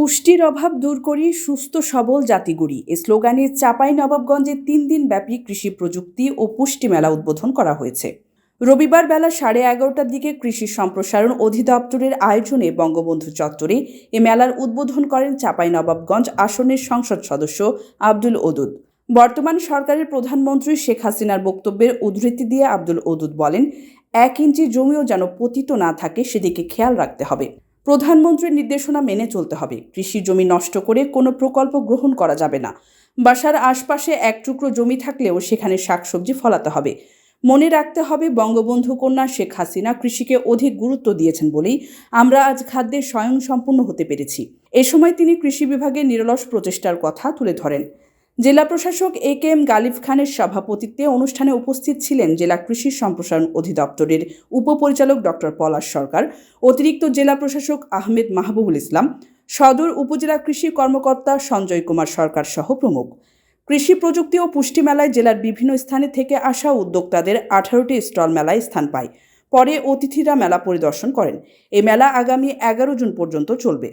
পুষ্টির অভাব দূর করি সুস্থ সবল জাতি গড়ি। এ স্লোগানে চাপাই নবাবগঞ্জে তিন দিন ব্যাপী কৃষি প্রযুক্তি ও পুষ্টি মেলা উদ্বোধন করা হয়েছে। রবিবার বেলা সাড়ে এগারোটার দিকে কৃষি সম্প্রসারণ অধিদপ্তরের আয়োজনে বঙ্গবন্ধু চত্বরে এ মেলার উদ্বোধন করেন চাপাই নবাবগঞ্জ আসনের সংসদ সদস্য আব্দুল ওদুদ। বর্তমান সরকারের প্রধানমন্ত্রী শেখ হাসিনার বক্তব্যের উদ্ধৃতি দিয়ে আব্দুল ওদুদ বলেন, এক ইঞ্চি জমিও যেন পতিত না থাকে, সেদিকে খেয়াল রাখতে হবে। প্রধানমন্ত্রীর নির্দেশনা মেনে চলতে হবে। কৃষি জমি নষ্ট করে কোনো প্রকল্প গ্রহণ করা যাবে না। বাসার আশপাশে এক টুকরো জমি থাকলেও সেখানে শাকসবজি ফলাতে হবে। মনে রাখতে হবে বঙ্গবন্ধু কন্যা শেখ হাসিনা কৃষিকে অধিক গুরুত্ব দিয়েছেন বলেই আমরা আজ খাদ্যে স্বয়ংসম্পূর্ণ হতে পেরেছি। এ সময় তিনি কৃষি বিভাগের নিরলস প্রচেষ্টার কথা তুলে ধরেন। জেলা প্রশাসক এ কে এম গালিব খানের সভাপতিত্বে অনুষ্ঠানে উপস্থিত ছিলেন জেলা কৃষি সম্প্রসারণ অধিদপ্তরের উপপরিচালক ডক্টর পলাশ সরকার, অতিরিক্ত জেলা প্রশাসক আহমেদ মাহবুবুল ইসলাম, সদর উপজেলা কৃষি কর্মকর্তা সঞ্জয় কুমার সরকার সহ প্রমুখ। কৃষি প্রযুক্তি ও পুষ্টি মেলায় জেলার বিভিন্ন স্থানে থেকে আসা উদ্যোক্তাদের আঠারোটি স্টল মেলায় স্থান পায়। পরে অতিথিরা মেলা পরিদর্শন করেন। এই মেলা আগামী এগারো জুন পর্যন্ত চলবে।